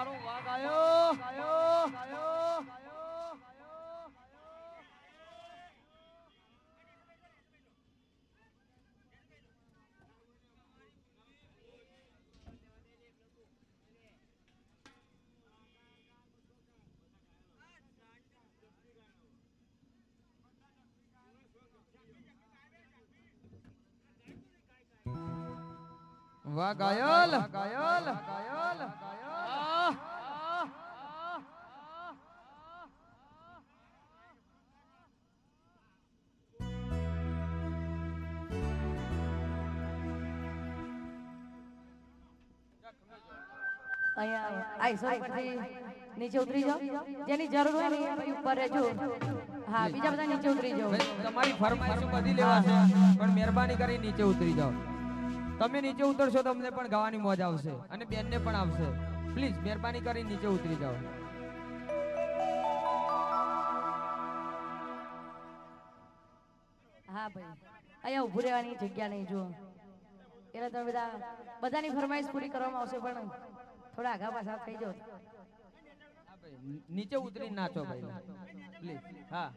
મારો વાઘ આવ્યો આવ્યો વાઘ આયો. વાઘ આયો. અહીંયા આઈસો પરથી નીચે ઉતરી જાઓ. જેની જરૂર હોય ને ભાઈ ઉપર રહેજો. હા બીજા બધા નીચે ઉતરી જાઓ. તમારી ફરમાઈશો બધી લેવા છે પણ મહેરબાની કરી નીચે ઉતરી જાઓ. તમે નીચે ઉતરશો તમને પણ ગાવાની મોજ આવશે અને બેનને પણ આવશે. પ્લીઝ મહેરબાની કરી નીચે ઉતરી જાઓ. હા ભાઈ. અહીંયા ઊભું રહેવાની જગ્યા નહીં જુઓ. એટલે તમે બધા બધાની ફરમાઈશ પૂરી કરવામાં આવશે પણ થોડા આગા પાછા થઈ જાઓ નીચે ઉતરી નાચો ભાઈ. પ્લીઝ. હા.